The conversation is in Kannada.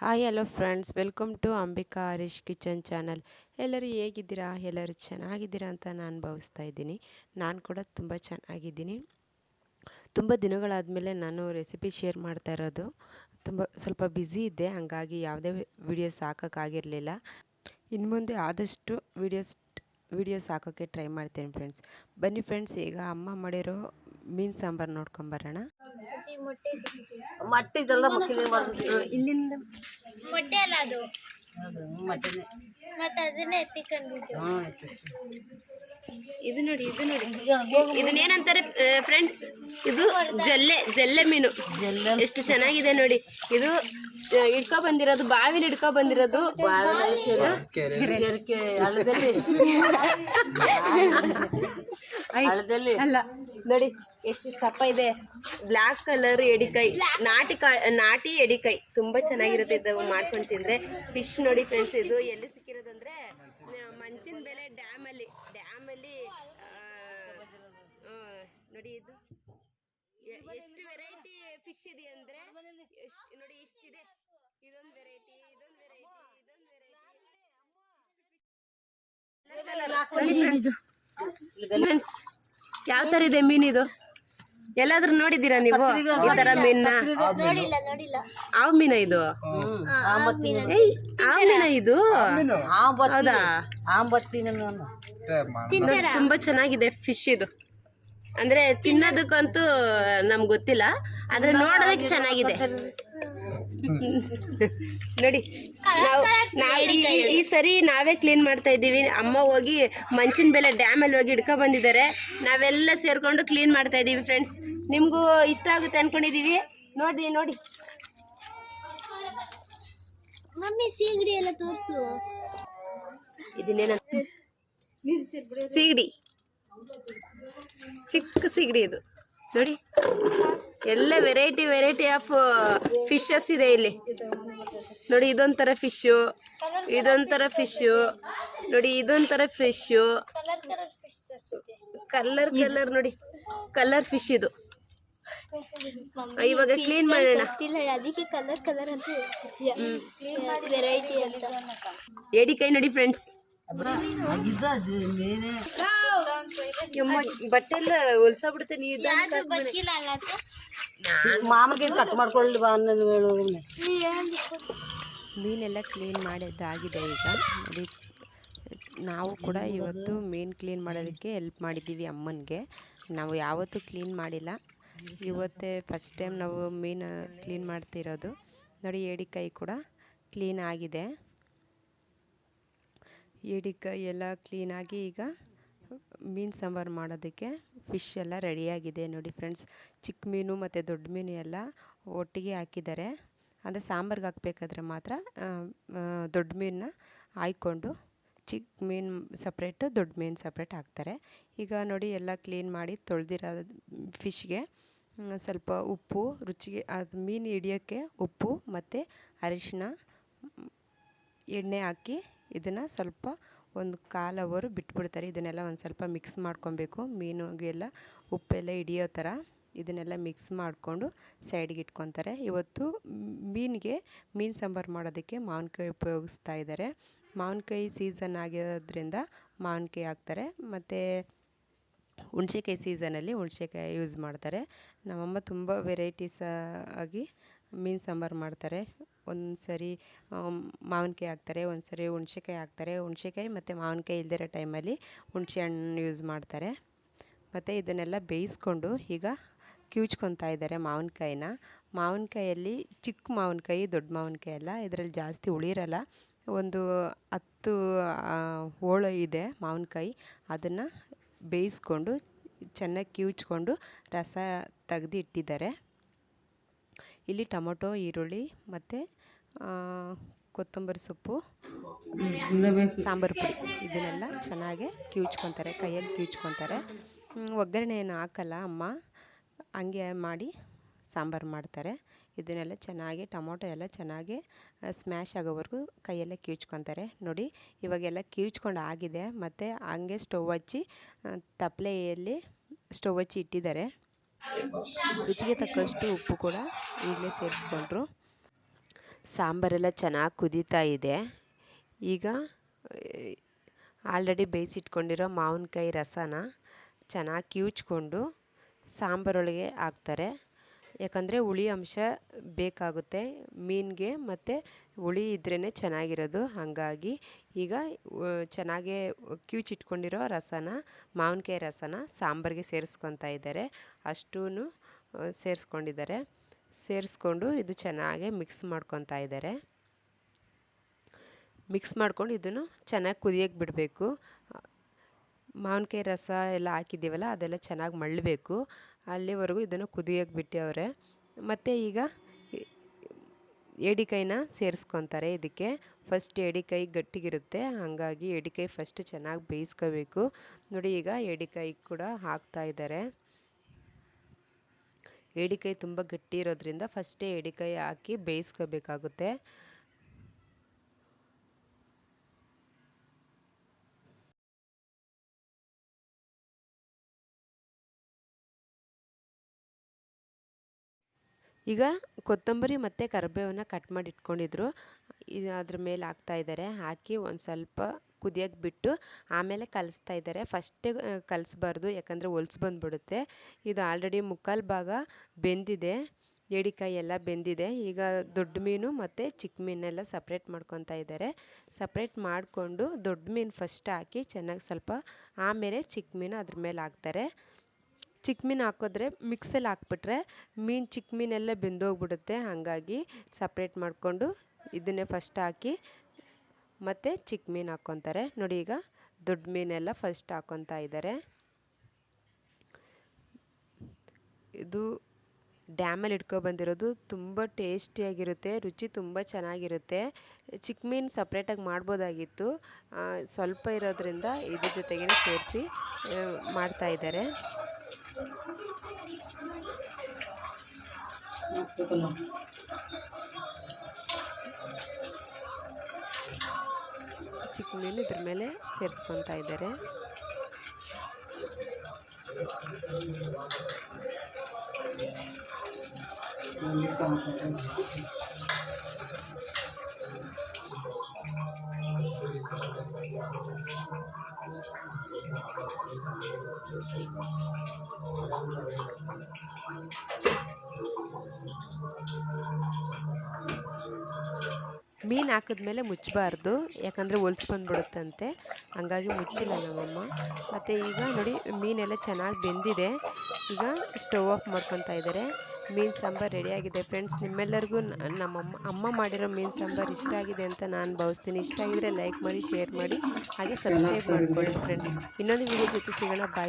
Hi hello friends welcome to Ambika Harish kitchen channel ಎಲ್ಲರೂ ಹೇಗಿದ್ದೀರಾ? ಎಲ್ಲರೂ ಚೆನ್ನಾಗಿದ್ದೀರಾ ಅಂತ ನಾನು ಭಾವಿಸ್ತಾ ಇದ್ದೀನಿ. ನಾನು ಕೂಡ ತುಂಬ ಚೆನ್ನಾಗಿದ್ದೀನಿ. ತುಂಬ ದಿನಗಳಾದಮೇಲೆ ನಾನು ರೆಸಿಪಿ ಶೇರ್ ಮಾಡ್ತಾ ಇರೋದು. ತುಂಬ ಸ್ವಲ್ಪ ಬ್ಯುಸಿ ಇದ್ದೆ. ಹಾಗಾಗಿ ಯಾವುದೇ ವಿಡಿಯೋಸ್ ಹಾಕೋಕ್ಕಾಗಿರಲಿಲ್ಲ ಇನ್ನು ಮುಂದೆ ಆದಷ್ಟು ವಿಡಿಯೋಸ್ ವಿಡಿಯೋಸ್ ಹಾಕೋಕ್ಕೆ ಟ್ರೈ ಮಾಡ್ತೀನಿ ಫ್ರೆಂಡ್ಸ್ ಬನ್ನಿ ಫ್ರೆಂಡ್ಸ್ ಈಗ ಅಮ್ಮ ಮಾಡಿರೋ ಮೀನು ಸಾಂಬಾರು ನೋಡ್ಕೊಂಬರೋಣ ಮಟ್ಟ ಇದೆಲ್ಲ ಮಕ್ಕಳಿಗೆ ಮಾಡ್ಬೇಕು. ಇಲ್ಲಿಂದ. ಮೊಟ್ಟೆ ಅಲ್ಲ ಅದು. ಅದು ಮಟ್ಟನೆ. ಮತ್ತೆ ಅದನ್ನೇ ಎತ್ತಿಕೊಂಡಿದ್ದು ಇದು ನೋಡಿ ಇದು ನೋಡಿ. ಇದನ್ನೇನಂತಾರೆ ಫ್ರೆಂಡ್ಸ್ ಇದು ಜಲ್ಲೆ ಜಲ್ಲೆ ಮೀನು. ಎಷ್ಟು ಚೆನ್ನಾಗಿದೆ ನೋಡಿ. ಇದು ಇಡ್ಕೊ ಹಿಡ್ಕೊ ಬಂದಿರೋದು ಬಾವಿಲಿ ಇಡ್ಕೊ ಬಂದಿರೋದು. ಅಲ್ಲ. ನೋಡಿ ಎಷ್ಟು ಸ್ಟಪ್ಪ ಇದೆ. ಬ್ಲಾಕ್ ಕಲರ್ ಎಡಿಕೈ. ನಾಟಿ ಕಾ ನಾಟಿ ಎಡಿಕೈ. ತುಂಬಾ ಚೆನ್ನಾಗಿರುತ್ತೆ ಇದು ಮಾಡ್ಕೊಂಡು ತಿಂದ್ರೆ. ಫಿಶ್ ನೋಡಿ ಫ್ರೆಂಡ್ಸ್ ಇದು ಎಲ್ಲಿ ಸಿಕ್ಕಿರೋದಂದ್ರೆ ಮಂಚಿನ ಬೆಲೆ ಡ್ಯಾಮ್ ಅಲ್ಲಿ ಆ, ನೋಡಿ ಇದು. ಎಷ್ಟು ವೆರೈಟಿ ಫಿಶ್ ಇದೆ ಅಂದ್ರೆ ನೋಡಿ ಇಷ್ಟಿದೆ. ಇದೊಂದು ವೆರೈಟಿ ಇದೊಂದು ವೆರೈಟಿ ಇದೊಂದು ವೆರೈಟಿ ಯಾವ ತರ ಇದೆ ಮೀನಿದು ಎಲ್ಲಾದ್ರೂ ನೋಡಿದೀರಾ ನೀವು? ಈ ತರ ಮೀನ್ನ ನೋಡಿಲ್ಲ ಆವ್ ಮೀನ ಇದು? ಏಯ್ ಆವ್ ಮೀನ ಇದು? ಹೌದಾ? ತುಂಬಾ ಚೆನ್ನಾಗಿದೆ ಫಿಶ್ ಇದು. ಅಂದ್ರೆ ತಿನ್ನೋದಕ್ಕಂತೂ ನಮ್ಗೆ ಗೊತ್ತಿಲ್ಲ ಆದ್ರೆ ನೋಡೋದಕ್ಕೆ ಚೆನ್ನಾಗಿದೆ. ನೋಡಿ ನಾವು ನಾವು ಈ- ಸರಿ ನಾವೇ ಕ್ಲೀನ್ ಮಾಡ್ತಾ ಇದ್ದೀವಿ. ಅಮ್ಮ ಹೋಗಿ ಮಂಚಿನ ಬೆಲೆ ಡ್ಯಾಮಲ್ಲಿ ಹೋಗಿ ಹಿಡ್ಕೊ ಬಂದಿದ್ದಾರೆ. ನಾವೆಲ್ಲ ಸೇರ್ಕೊಂಡು ಕ್ಲೀನ್ ಮಾಡ್ತಾ ಇದ್ದೀವಿ ಫ್ರೆಂಡ್ಸ್ ನಿಮಗೂ ಇಷ್ಟ ಆಗುತ್ತೆ ಅನ್ಕೊಂಡಿದೀವಿ ನೋಡಿ ನೋಡಿ. ಮಮ್ಮಿ ಸೀಗಡಿ ಎಲ್ಲ ತೋರಿಸು. ಇದನ್ನೇನ ಸೀಗಡಿ. ಚಿಕ್ಕ ಸೀಗಡಿ ಇದು. ನೋಡಿ. ಎಲ್ಲ ವೆರೈಟಿ ವೆರೈಟಿ ಆಫ್ ಫಿಶಸ್ ಇದೆ ಇಲ್ಲಿ. ನೋಡಿ ಇದೊಂಥರ ಫಿಶು ಇದೊಂಥರ ಫಿಶು ನೋಡಿ ಇದೊಂಥರ ಫಿಶು ಕಲರ್ ಕಲರ್ ನೋಡಿ. ಕಲರ್ ಫಿಶ್ ಇದು. ಇವಾಗ ಕ್ಲೀನ್ ಮಾಡೋಣ. ಅದಕ್ಕೆ ಕಲರ್ ಅಂತ ಏಡಿಕಾಯಿ ನೋಡಿ ಫ್ರೆಂಡ್ಸ್ ಮೀನೇ ಬಟ್ಟೆ ಎಲ್ಲ ಹೊಲ್ಸ ಬಿಡುತ್ತೆ ಅದು? ಕಟ್ ಮಾಡ್ಕೊಳ್ಳಿ ಬಾ ಅನ್ನೋದು ಹೇಳೋದು ಮೀನೆಲ್ಲ ಕ್ಲೀನ್ ಮಾಡಿದ್ದಾಗಿದೆ ಈಗ. ನಾವು ಕೂಡ ಇವತ್ತು ಮೀನು ಕ್ಲೀನ್ ಮಾಡೋದಕ್ಕೆ ಹೆಲ್ಪ್ ಮಾಡಿದ್ದೀವಿ ಅಮ್ಮನಿಗೆ. ನಾವು ಯಾವತ್ತೂ ಕ್ಲೀನ್ ಮಾಡಿಲ್ಲ. ಇವತ್ತೇ ಫಸ್ಟ್ ಟೈಮ್ ನಾವು ಮೀನು ಕ್ಲೀನ್ ಮಾಡ್ತಿರೋದು. ನೋಡಿ ಏಡಿಕಾಯಿ ಕೂಡ ಕ್ಲೀನ್ ಆಗಿದೆ. ಏಡಿಕಾಯಿ ಎಲ್ಲ ಕ್ಲೀನಾಗಿ ಈಗ ಮೀನು ಸಾಂಬಾರು ಮಾಡೋದಕ್ಕೆ ಫಿಶ್ ಎಲ್ಲ ರೆಡಿಯಾಗಿದೆ ನೋಡಿ ಫ್ರೆಂಡ್ಸ್ ಚಿಕ್ಕ ಮೀನು ಮತ್ತು ದೊಡ್ಡ ಮೀನು ಎಲ್ಲ ಒಟ್ಟಿಗೆ ಹಾಕಿದ್ದಾರೆ. ಅಂದರೆ ಸಾಂಬಾರ್ಗೆ ಹಾಕಬೇಕಾದ್ರೆ ಮಾತ್ರ ದೊಡ್ಡ ಮೀನನ್ನ ಹಾಯ್ಕೊಂಡು ಚಿಕ್ಕ ಮೀನು ಸಪ್ರೇಟು ದೊಡ್ಡ ಮೀನು ಸಪ್ರೇಟ್ ಹಾಕ್ತಾರೆ. ಈಗ ನೋಡಿ ಎಲ್ಲ ಕ್ಲೀನ್ ಮಾಡಿ ತೊಳೆದಿರೋ ಫಿಶ್ಗೆ ಸ್ವಲ್ಪ ಉಪ್ಪು, ರುಚಿಗೆ ಅದು ಮೀನು ಹಿಡಿಯೋಕ್ಕೆ ಉಪ್ಪು ಮತ್ತು ಅರಿಶಿನ ಎಣ್ಣೆ ಹಾಕಿ ಇದನ್ನು ಸ್ವಲ್ಪ ಒಂದು ಕಾಲು ಅವರು ಬಿಟ್ಬಿಡ್ತಾರೆ. ಇದನ್ನೆಲ್ಲ ಒಂದು ಸ್ವಲ್ಪ ಮಿಕ್ಸ್ ಮಾಡ್ಕೊಬೇಕು. ಮೀನಿಗೆಲ್ಲ ಉಪ್ಪೆಲ್ಲ ಹಿಡಿಯೋ ಥರ ಇದನ್ನೆಲ್ಲ ಮಿಕ್ಸ್ ಮಾಡಿಕೊಂಡು ಸೈಡ್ಗೆ ಇಟ್ಕೊತಾರೆ. ಇವತ್ತು ಮೀನಿಗೆ ಮೀನು ಸಾಂಬಾರು ಮಾಡೋದಕ್ಕೆ ಮಾವಿನಕಾಯಿ ಉಪಯೋಗಿಸ್ತಾ ಇದ್ದಾರೆ ಮಾವಿನಕಾಯಿ ಸೀಸನ್ ಆಗಿರೋದ್ರಿಂದ ಮಾವಿನಕಾಯಿ ಹಾಕ್ತಾರೆ. ಮತ್ತು ಹುಣ್ಸೆಕಾಯಿ ಸೀಸನಲ್ಲಿ ಹುಣ್ಸೆಕಾಯಿ ಯೂಸ್ ಮಾಡ್ತಾರೆ. ನಮ್ಮಮ್ಮ ತುಂಬ ವೆರೈಟೀಸ್ ಆಗಿ ಮೀನು ಸಾಂಬಾರು ಮಾಡ್ತಾರೆ. ಒಂದು ಸರಿ ಮಾವಿನಕಾಯಿ ಹಾಕ್ತಾರೆ ಒಂದು ಸರಿ ಹುಣ್ಸೆಕಾಯಿ ಹಾಕ್ತಾರೆ. ಹುಣ್ಸೆಕಾಯಿ ಮತ್ತು ಮಾವಿನಕಾಯಿ ಇಲ್ದಿರೋ ಟೈಮಲ್ಲಿ ಹುಣಸೆ ಹಣ್ಣು ಯೂಸ್ ಮಾಡ್ತಾರೆ. ಮತ್ತು ಇದನ್ನೆಲ್ಲ ಬೇಯಿಸ್ಕೊಂಡು ಈಗ ಕಿವುಚ್ಕೊತಾ ಇದ್ದಾರೆ ಮಾವಿನಕಾಯಿನ. ಮಾವಿನಕಾಯಲ್ಲಿ ಚಿಕ್ಕ ಮಾವಿನಕಾಯಿ, ದೊಡ್ಡ ಮಾವಿನಕಾಯಿ ಅಲ್ಲ, ಇದರಲ್ಲಿ ಜಾಸ್ತಿ ಉಳಿರಲ್ಲ ಒಂದು ಹತ್ತು ಹೋಳು ಇದೆ ಮಾವಿನಕಾಯಿ. ಅದನ್ನು ಬೇಯಿಸ್ಕೊಂಡು ಚೆನ್ನಾಗಿ ಕಿವುಚ್ಕೊಂಡು ರಸ ತೆಗ್ದು ಇಟ್ಟಿದ್ದಾರೆ ಇಲ್ಲಿ ಟೊಮೊಟೊ, ಈರುಳ್ಳಿ ಮತ್ತು ಕೊತ್ತಂಬರಿ ಸೊಪ್ಪು ಸಾಂಬಾರು ಪುಡಿ ಇದನ್ನೆಲ್ಲ ಚೆನ್ನಾಗಿ ಕಿವುಚ್ಕೊತಾರೆ ಕೈಯಲ್ಲಿ ಕಿವುಚ್ಕೊತಾರೆ. ಒಗ್ಗರಣೆ ಏನು ಹಾಕಲ್ಲ ಅಮ್ಮ ಹಂಗೆ ಮಾಡಿ ಸಾಂಬಾರು ಮಾಡ್ತಾರೆ. ಇದನ್ನೆಲ್ಲ ಚೆನ್ನಾಗಿ ಟೊಮೊಟೊ ಎಲ್ಲ ಚೆನ್ನಾಗಿ ಸ್ಮ್ಯಾಶ್ ಆಗೋವರೆಗೂ ಕೈಯಲ್ಲೇ ಕಿವುಚ್ಕೊತಾರೆ. ನೋಡಿ ಇವಾಗೆಲ್ಲ ಕಿವುಚ್ಕೊಂಡು ಆಗಿದೆ. ಮತ್ತು ಹಂಗೆ ಸ್ಟವ್ ಹಚ್ಚಿ ತಪ್ಪಲೆಯಲ್ಲಿ ಸ್ಟವ್ ಹಚ್ಚಿ ಇಟ್ಟಿದ್ದಾರೆ. ರುಚಿಗೆ ತಕ್ಕಷ್ಟು ಉಪ್ಪು ಕೂಡ ಈಗಲೇ ಸೇರಿಸ್ಕೊಂಡ್ರು. ಸಾಂಬಾರೆಲ್ಲ ಚೆನ್ನಾಗಿ ಕುದೀತಾ ಇದೆ. ಈಗ, ಆಲ್ರೆಡಿ ಬೇಯಿಸಿಟ್ಕೊಂಡಿರೋ ಮಾವಿನ್ಕಾಯಿ ರಸನ ಚೆನ್ನಾಗಿ ಕಿವುಚ್ಕೊಂಡು ಸಾಂಬಾರೊಳಗೆ ಹಾಕ್ತಾರೆ. ಯಾಕಂದರೆ ಹುಳಿ ಅಂಶ ಬೇಕಾಗುತ್ತೆ, ಮೀನಿಗೆ ಮತ್ತು ಹುಳಿ ಇದ್ರೇ ಚೆನ್ನಾಗಿರೋದು. ಹಾಗಾಗಿ ಈಗ ಚೆನ್ನಾಗೆ ಕಿವುಚಿಟ್ಕೊಂಡಿರೋ ರಸನ, ಮಾವಿನಕಾಯಿ ರಸನ ಸಾಂಬಾರಿಗೆ ಸೇರಿಸ್ಕೊತಾ ಇದ್ದಾರೆ. ಅಷ್ಟೂ ಸೇರಿಸ್ಕೊಂಡಿದ್ದಾರೆ. ಸೇರಿಸ್ಕೊಂಡು ಇದು ಚೆನ್ನಾಗೆ ಮಿಕ್ಸ್ ಮಾಡ್ಕೊತಾ ಇದ್ದಾರೆ. ಮಿಕ್ಸ್ ಮಾಡ್ಕೊಂಡು ಇದನ್ನು ಚೆನ್ನಾಗಿ ಕುದಿಯೋಕ್ಕೆ ಬಿಡಬೇಕು. ಮಾವಿನಕಾಯಿ ರಸ ಎಲ್ಲ ಹಾಕಿದ್ದೀವಲ್ಲ, ಅದೆಲ್ಲ ಚೆನ್ನಾಗಿ ಮಳ್ಳಬೇಕು. ಅಲ್ಲಿವರೆಗೂ ಇದನ್ನು ಕುದಿಯೋಕ್ಕೆ ಬಿಟ್ಟವ್ರೆ. ಮತ್ತು ಈಗ ಏಡಿಕಾಯಿನ ಸೇರಿಸ್ಕೊತಾರೆ ಇದಕ್ಕೆ. ಫಸ್ಟ್ ಏಡಿಕಾಯಿ ಗಟ್ಟಿಗಿರುತ್ತೆ, ಹಾಗಾಗಿ ಏಡಿಕಾಯಿ ಫಸ್ಟ್ ಚೆನ್ನಾಗಿ ಬೇಯಿಸ್ಕೋಬೇಕು. ನೋಡಿ ಈಗ ಏಡಿಕಾಯಿ ಕೂಡ ಹಾಕ್ತಾ ಇದ್ದಾರೆ. ಏಡಿಕಾಯಿ ತುಂಬ ಗಟ್ಟಿ ಇರೋದ್ರಿಂದ ಫಸ್ಟೇ ಏಡಿಕಾಯಿ ಹಾಕಿ ಬೇಯಿಸ್ಕೋಬೇಕಾಗುತ್ತೆ. ಈಗ ಕೊತ್ತಂಬರಿ ಮತ್ತು ಕರಿಬೇವನ್ನ ಕಟ್ ಮಾಡಿ ಇಟ್ಕೊಂಡಿದ್ರು. ಅದ್ರ ಮೇಲೆ ಹಾಕ್ತಾ ಇದ್ದಾರೆ. ಹಾಕಿ ಒಂದು ಸ್ವಲ್ಪ ಕುದಿಯೋಕ್ಕೆ ಬಿಟ್ಟು ಆಮೇಲೆ ಕಲಿಸ್ತಾ ಇದ್ದಾರೆ. ಫಸ್ಟೇ ಕಲಿಸ್ಬಾರ್ದು, ಯಾಕಂದರೆ ಹೊಲ್ಸು ಬಂದುಬಿಡುತ್ತೆ. ಇದು ಆಲ್ರೆಡಿ ಮುಕ್ಕಾಲು ಭಾಗ ಬೆಂದಿದೆ. ಏಡಿಕಾಯಿ ಎಲ್ಲ ಬೆಂದಿದೆ. ಈಗ ದೊಡ್ಡ ಮೀನು ಮತ್ತು ಚಿಕ್ಕ ಮೀನೆಲ್ಲ ಸಪ್ರೇಟ್ ಮಾಡ್ಕೊತಾ ಇದ್ದಾರೆ. ಸಪ್ರೇಟ್ ಮಾಡಿಕೊಂಡು ದೊಡ್ಡ ಮೀನು ಫಸ್ಟ್ ಹಾಕಿ ಚೆನ್ನಾಗಿ ಸ್ವಲ್ಪ ಆಮೇಲೆ ಚಿಕ್ಕ ಮೀನು ಅದ್ರ ಮೇಲೆ ಹಾಕ್ತಾರೆ. ಚಿಕ್ಕ ಮೀನು ಹಾಕಿದ್ರೆ ಮಿಕ್ಸಲ್ಲಿ ಹಾಕ್ಬಿಟ್ರೆ ಮೀನು ಚಿಕ್ಕ ಮೀನೆಲ್ಲ ಬೆಂದೋಗ್ಬಿಡುತ್ತೆ. ಹಾಗಾಗಿ ಸಪ್ರೇಟ್ ಮಾಡಿಕೊಂಡು ಇದನ್ನೇ ಫಸ್ಟ್ ಹಾಕಿ ಮತ್ತು ಚಿಕ್ಕ ಮೀನು ಹಾಕ್ಕೊತಾರೆ ನೋಡಿ ಈಗ ದೊಡ್ಡ ಮೀನೆಲ್ಲ ಫಸ್ಟ್ ಹಾಕ್ಕೊತಾ ಇದ್ದಾರೆ ಇದು ಡ್ಯಾಮಲ್ಲಿ ಇಟ್ಕೊಬಂದಿರೋದು ತುಂಬ ಟೇಸ್ಟಿಯಾಗಿರುತ್ತೆ, ರುಚಿ ತುಂಬ ಚೆನ್ನಾಗಿರುತ್ತೆ. ಚಿಕ್ಕ ಮೀನು ಸಪ್ರೇಟಾಗಿ ಮಾಡ್ಬೋದಾಗಿತ್ತು. ಸ್ವಲ್ಪ ಇರೋದ್ರಿಂದ ಇದ್ರ ಜೊತೆಗೆ ಸೇರಿಸಿ ಮಾಡ್ತಾ ಇದ್ದಾರೆ ಚಿಕ್ಕ ಮೀನು ಇದ್ರ ಮೇಲೆ ಸೇರಿಸ್ಕೊತಾ ಇದ್ದಾರೆ. ಮೀನು ಹಾಕಿದ್ಮೇಲೆ ಮುಚ್ಚಬಾರ್ದು, ಯಾಕಂದರೆ ಹೊಲ್ಸು ಬಂದ್ಬಿಡುತ್ತಂತೆ. ಹಂಗಾಗಿ ಮುಚ್ಚಿಲ್ಲ ನಮ್ಮಮ್ಮ. ಮತ್ತು ಈಗ ನೋಡಿ, ಮೀನೆಲ್ಲ ಚೆನ್ನಾಗಿ ಬೆಂದಿದೆ. ಈಗ ಸ್ಟವ್ ಆಫ್ ಮಾಡ್ಕೊತಾ ಇದ್ದಾರೆ. ಮೀನು ಸಾಂಬಾರು ರೆಡಿಯಾಗಿದೆ ಫ್ರೆಂಡ್ಸ್ ನಿಮ್ಮೆಲ್ಲರಿಗೂ ನಮ್ಮಮ್ಮ ಅಮ್ಮ ಮಾಡಿರೋ ಮೀನು ಸಾಂಬಾರು ಇಷ್ಟ ಆಗಿದೆ ಅಂತ ನಾನು ಭಾವಿಸ್ತೀನಿ. ಇಷ್ಟ ಆಗಿದ್ರೆ ಲೈಕ್ ಮಾಡಿ ಶೇರ್ ಮಾಡಿ, ಹಾಗೆ ಸಬ್ಸ್ಕ್ರೈಬ್ ಮಾಡ್ಕೊಳ್ಳಿ ಫ್ರೆಂಡ್ಸ್ ಇನ್ನೊಂದು ವಿಡಿಯೋ ಜೊತೆ ಸಿಗೋಣ. ಬಾಯ್